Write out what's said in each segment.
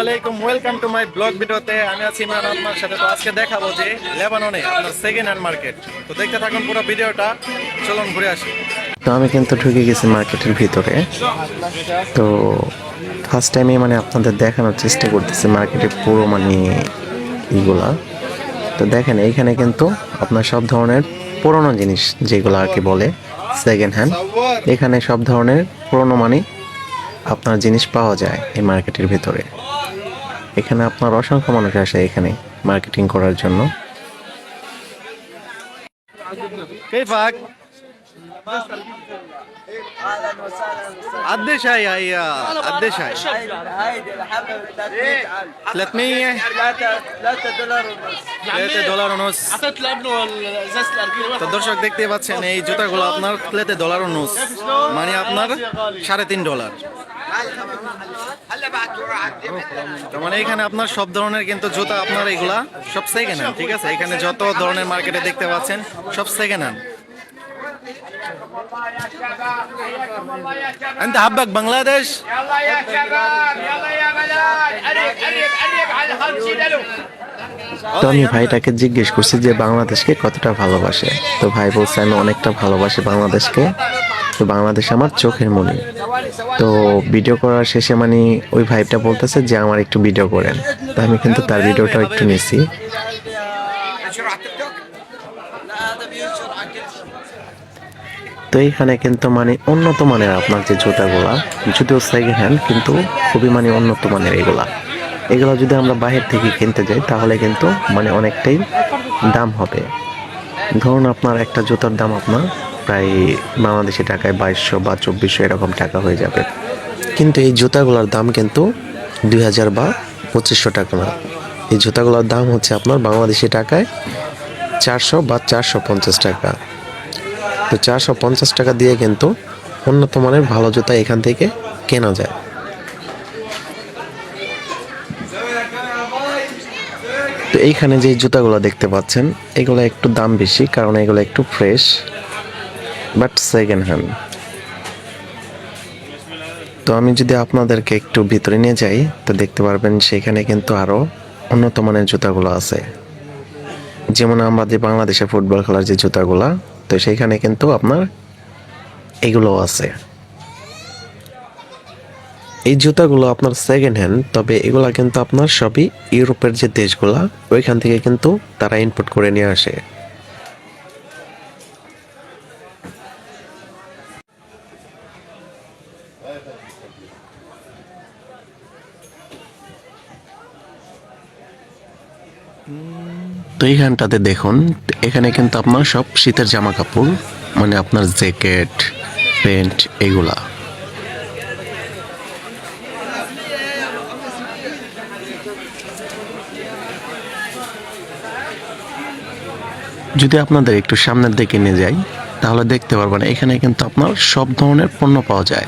আলাইকুম to my আমি আছি আপনার সাথে। তো আজকে দেখাবো যে লেবাননে সেকেন্ড হ্যান্ড মার্কেট তো থাকুন পুরো ভিডিওটা। চলুন ঘুরে তো আমি কিন্তু ঢুকে গেছি মার্কেটের ভিতরে। তো ফার্স্ট টাইমে মানে আপনাদের দেখানোর চেষ্টা করতেছি মার্কেটের পুরো মানে ইগুলা। তো দেখেন এইখানে কিন্তু আপনার সব ধরনের পুরনো জিনিস যেগুলো আর কি বলে সেকেন্ড হ্যান্ড এখানে সব ধরনের পুরনো মানে আপনার জিনিস পাওয়া যায় এই মার্কেটের ভিতরে। এখানে আপনার অসংখ্য মানুষ আসে এখানে মার্কেটিং করার জন্য। كيفك؟ قديش هي هي قديش هي؟ هيدي الحبة ب 300000 300 3 دولار ونص 3 ডলার ونص اعطيت لابنه ازازه الارجيل তো দর্শক দেখতে পাচ্ছেন এই জুতাগুলো আপনার প্লেতে ডলার নুস মানে আপনার সাড়ে তিন ডলার তো মানে এখানে আপনার সব ধরনের কিন্তু জুতা আপনার এগুলা সব সেকেন্ড হ্যান্ড ঠিক আছে এখানে যত ধরনের মার্কেটে দেখতে পাচ্ছেন সব সেকেন্ড হ্যান্ড انت حبك بنغلاديش يلا يا شباب يلا يا بلاد قرب قرب قرب على ال 50 الف তো আমি ভাইটাকে জিজ্ঞেস করছি যে বাংলাদেশকে কতটা ভালোবাসে তো ভাই বলছে আমি অনেকটা ভালোবাসি বাংলাদেশকে তো বাংলাদেশ আমার চোখের মনি তো ভিডিও করার শেষে মানে ওই ভাইটা বলতেছে যে আমার একটু ভিডিও করেন তো আমি কিন্তু তার ভিডিওটা একটু নিছি তো এইখানে কিন্তু মানে উন্নত মানের আপনার যে জুতাগুলা, যদিও সেকেন্ড হ্যান্ড কিন্তু খুবই মানে উন্নত মানের এগুলা। এগুলো যদি আমরা বাহির থেকে কিনতে যাই, তাহলে কিন্তু মানে অনেকটাই দাম হবে। ধরুন আপনার একটা জুতার দাম আপনার প্রায় বাংলাদেশি টাকায় বাইশশো বা চব্বিশশো এরকম টাকা হয়ে যাবে। কিন্তু এই জুতাগুলোর দাম কিন্তু দুই হাজার বা পঁচিশশো টাকা। না এই জুতাগুলোর দাম হচ্ছে আপনার বাংলাদেশি টাকায় চারশো বা চারশো পঞ্চাশ টাকা। তো চারশো পঞ্চাশ টাকা দিয়ে কিন্তু উন্নত মানের ভালো জুতা এখান থেকে কেনা যায়। তো এইখানে যে জুতাগুলো দেখতে পাচ্ছেন, এগুলো একটু দাম বেশি কারণ এগুলো একটু ফ্রেশ, বাট সেকেন্ড হ্যান্ড তো আমি যদি আপনাদেরকে একটু ভিতরে নিয়ে যাই, তো দেখতে পারবেন সেখানে কিন্তু আরও উন্নত মানের জুতাগুলো আছে। যেমন আমাদের বাংলাদেশে ফুটবল খেলার যে জুতাগুলা তো সেইখানে কিন্তু আপনার এগুলো আছে। এই জুতাগুলো আপনার সেকেন্ড হ্যান্ড তবে এগুলা কিন্তু আপনার সবই ইউরোপের যে দেশগুলা, ওইখান থেকে কিন্তু তারা ইনপুট করে নিয়ে আসে। তো এইখানটাতে দেখুন, এখানে কিন্তু আপনার সব শীতের জামা কাপড় মানে আপনার জ্যাকেট, প্যান্ট, এগুলা। যদি আপনাদের একটু সামনের দিকে নিয়ে যাই, তাহলে দেখতে পারবেন, এখানে কিন্তু আপনার সব ধরনের পণ্য পাওয়া যায়।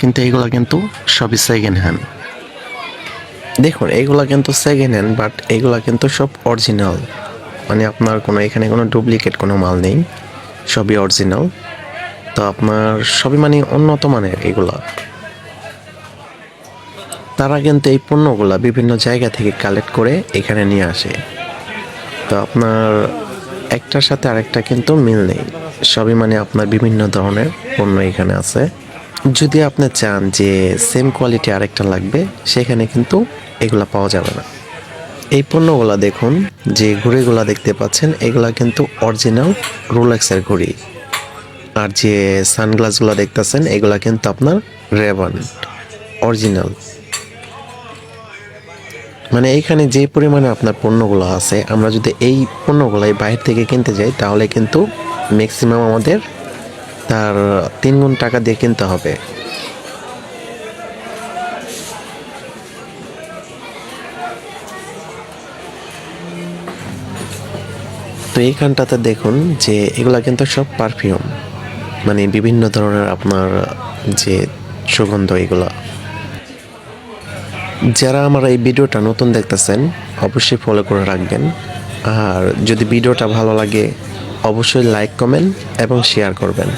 কিন্তু এইগুলা কিন্তু সবই সেকেন্ড হ্যান্ড দেখুন এইগুলা কিন্তু সেকেন্ড হ্যান্ড বাট এইগুলা কিন্তু সব অরিজিনাল মানে আপনার কোনো, এখানে কোনো ডুপ্লিকেট কোনো মাল নেই, সবই অরিজিনাল তো আপনার সবই মানে উন্নত মানের এগুলা। তারা কিন্তু এই পণ্যগুলা বিভিন্ন জায়গা থেকে কালেক্ট করে এখানে নিয়ে আসে। তো আপনার একটার সাথে আরেকটা কিন্তু মিল নেই। সবই মানে আপনার বিভিন্ন ধরনের পণ্য এখানে আছে। যদি আপনি চান যে সেম কোয়ালিটি আরেকটা লাগবে, সেখানে কিন্তু এগুলা পাওয়া যাবে না। এই পণ্যগুলা দেখুন, যে ঘড়িগুলা দেখতে পাচ্ছেন, এগুলা কিন্তু অরিজিনাল রোলেক্সের ঘড়ি। আর যে সানগ্লাসগুলো দেখতেছেন, এগুলা কিন্তু আপনার রেবান অরিজিনাল মানে এইখানে যে পরিমাণে আপনার পণ্যগুলো আছে, আমরা যদি এই পণ্যগুলাই বাইরে থেকে কিনতে যাই, তাহলে কিন্তু ম্যাক্সিমাম আমাদের তার তিন গুণ টাকা দিয়ে কিনতে হবে। তো এইখানটাতে দেখুন যে এগুলা কিন্তু সব পারফিউম মানে বিভিন্ন ধরনের আপনার যে সুগন্ধ এগুলা। যারা আমার এই ভিডিওটা নতুন দেখতেছেন, অবশ্যই ফলো করে রাখবেন। আর যদি ভিডিওটা ভালো লাগে অবশ্যই লাইক কমেন্ট এবং শেয়ার করবেন।